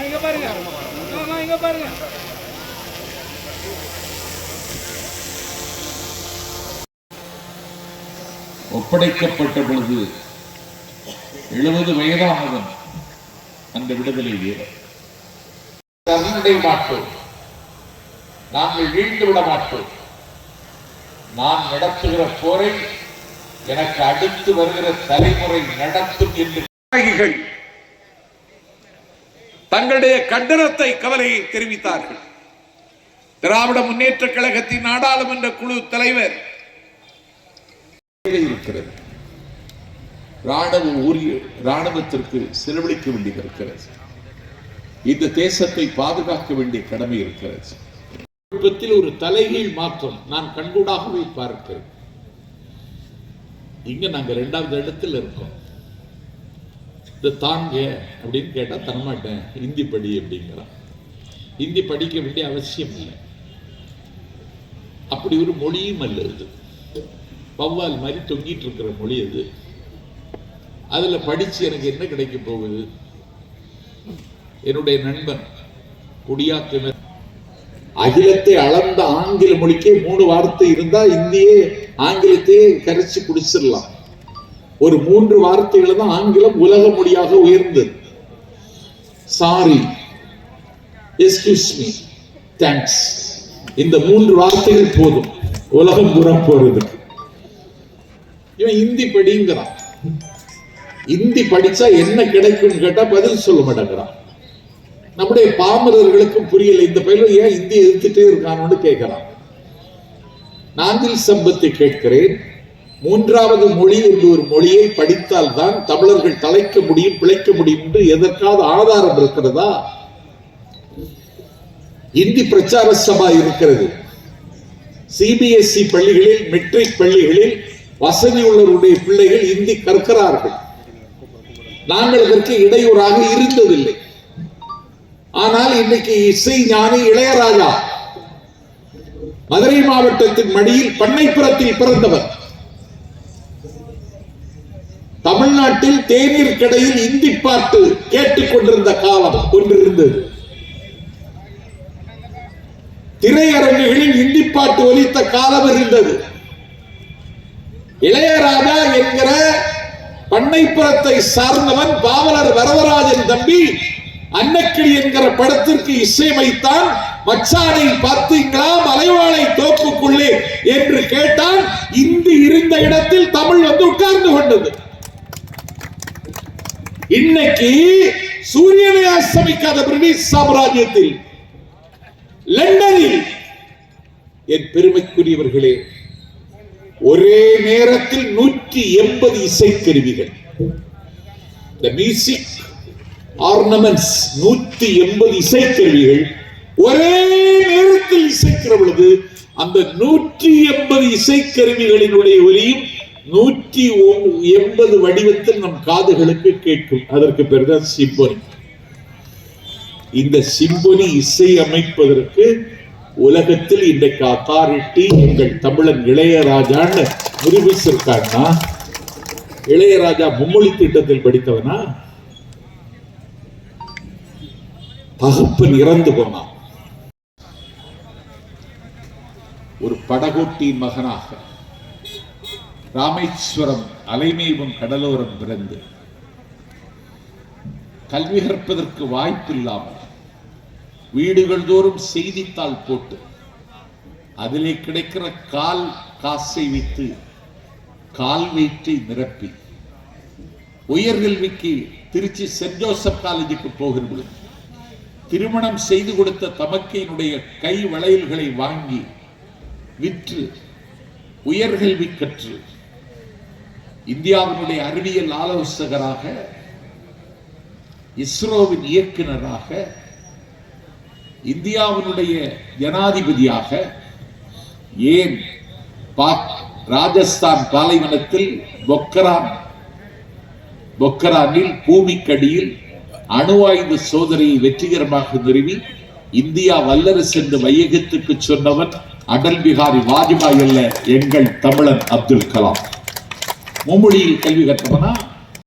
இங்க பாருங்க. ஆமா இங்க பாருங்க. ஒப்படைக்கப்பட்ட பொழுது எழுபது வயதானவன் அந்த விடுதலை வீரர். தன்னுடைய மாட்டோம் நாங்கள் வீழ்ந்து விட மாட்டோம் நான் நடத்துகிற போரை எனக்கு அடுத்து வருகிற தலைமுறை நடத்தும் என்று தியாகிகள் தங்களுடைய கண்டனத்தை கவலையை தெரிவித்தார்கள். திராவிட முன்னேற்ற கழகத்தின் நாடாளுமன்ற குழு தலைவர் இருக்கிறது. ராணுவ ஊரிய ராணுவத்திற்கு செலவழிக்க வேண்டியது இருக்கிறது. இந்த தேசத்தை பாதுகாக்க வேண்டிய கடமை இருக்கிறது. ஒரு தலைகீழ் மாற்றம் நான் கண்கூடாகவே பார்க்கிறேன். இங்க நாங்க ரெண்டாவது இடத்தில் இருக்கோம். இந்த தாங்க அப்படின்னு கேட்டால் தரமாட்டேன். ஹிந்தி படி அப்படிங்கிறான். ஹிந்தி படிக்க வேண்டிய அவசியம் இல்லை. அப்படி ஒரு மொழியும் அல்ல இது. வௌவால் மாதிரி தொங்கிட்டு இருக்கிற மொழி அது. அதில் படிச்சு எனக்கு என்ன கிடைக்க போகுது? என்னுடைய நண்பன் குடியாத்தினர். அகிலத்தை அளந்த ஆங்கில மொழிக்கே மூணு வார்த்தை இருந்தால் இந்தியே ஆங்கிலத்தையே கரைச்சு குடிச்சிடலாம். ஒரு மூன்று வார்த்தைகளை தான் ஆங்கிலம் உலக மொழியாக உயர்ந்தது. சாரி எஸ்கியூஸ் மீ தேங்க்ஸ் இந்த மூன்று வார்த்தைகள் போதும். உலகம் புறம் போறதுக்கு இவன் இந்தி படிங்கிறான். இந்தி படிச்சா என்ன கிடைக்கும் கேட்டா பதில் சொல்ல மாட்டேங்கிறான். நம்முடைய பாமரர்களுக்கும் புரியல இந்த பயிலும் ஏன் இந்தி எதிர்த்துட்டே இருக்கானு கேட்கிறான் நாஞ்சில் சம்பத்தை கேட்கிறேன். மூன்றாவது மொழி என்று ஒரு மொழியை படித்தால் தான் தமிழர்கள் தலைக்க முடியும் பிழைக்க முடியும் என்று எதற்காவது ஆதாரம் இருக்கிறதா? இந்தி பிரச்சார சபா இருக்கிறது. சிபிஎஸ்இ பள்ளிகளில் மெட்ரிக் பள்ளிகளில் வசதி உள்ளவருடைய பிள்ளைகள் இந்தி கற்கிறார்கள். நாங்கள் இதற்கு இடையூறாக இருந்ததில்லை. ஆனால் இன்னைக்கு இசை ஞானி இளையராஜா மதுரை மாவட்டத்தின் மடியில் பண்ணைப்புறத்தில் பிறந்தவர். தமிழ்நாட்டில் தேநீர் கடையில் இந்தி பாட்டு கேட்டுக் கொண்டிருந்த காலம் ஒன்று இருந்தது திரையரங்குகளில் இந்தி பாட்டு ஒலித்த காலம் இருந்தது. இளையராஜா என்கிற பண்ணைப்புறத்தை சார்ந்தவன் பாவலர் வரவராஜன் தம்பி அன்னக்கிளி என்கிற படத்திற்கு இசையமைத்தான் மச்சானை பார்த்தீங்களா மலைவாழை தோப்புக்குள்ளே என்று கேட்டான். இந்தி இருந்த இடத்தில் தமிழ் வந்து உட்கார்ந்து கொண்டது. இன்னைக்கு சூரியனை அஸ்தமிக்காத பிரிட்டிஷ் சாம்ராஜ்யத்தில் லண்டனில். என் பெருமைக்குரியவர்களே ஒரே நேரத்தில் நூற்றி எண்பது இசைக்கருவிகள். The music ஆர்னமெண்ட்ஸ் நூற்றி எண்பது இசைக்கருவிகள். ஒரே நேரத்தில் இசைக்கிற பொழுது அந்த நூற்றி எண்பது இசைக்கருவிகளினுடைய ஒலியும் நூற்றி எண்பது வடிவத்தில் நம் காதுகளுக்கு கேட்கும். அதற்கு பேர்தான் சிம்பொனி இந்த சிம்பொனி இசை அமைப்பதற்கு உலகத்தில் இன்றைக்கு அத்தாரிட்டி எங்கள் தமிழன் இளையராஜான்னு நிரூபிச்சிருக்காங்கன்னா இளையராஜா மும்மொழி திட்டத்தில் படித்தவனா? பகுப்பு இறந்து போனான் ஒரு படகோட்டியின் மகனாக ராமேஸ்வரம் அலைமேவும் கடலோரம் பிறந்து கல்வி கற்பதற்கு வாய்ப்பில்லாமல் வீடுகள் தோறும் செய்தித்தாள் போட்டு அதிலே கிடைக்கிற கால் காசை வைத்து கால் வைத்து நிரப்பி உயர்கல்விக்கு திருச்சி சென்ட் ஜோசப் காலேஜுக்கு போகிற பொழுது திருமணம் செய்து கொடுத்த தமக்கையினுடைய கை வளையல்களை வாங்கி விற்று உயர்கல்வி கற்று இந்தியாவினுடைய அறிவியல் ஆலோசகராக இஸ்ரோவின் இயக்குநராக இந்தியாவினுடைய ஜனாதிபதியாக ஏன் பாக் ராஜஸ்தான் பாலைவனத்தில் பொக்கரான் பொக்கரானில் பூமிக்கடியில் அணு ஆயுத சோதனையை வெற்றிகரமாக நிறுவி இந்தியா வல்லரசு என்று வையகத்துக்கு சொன்னவன் அடல் பிகாரி வாஜ்பாய் அல்ல எங்கள் தமிழன் அப்துல் கலாம். மும்மொழியில் கல்வி கற்றவனா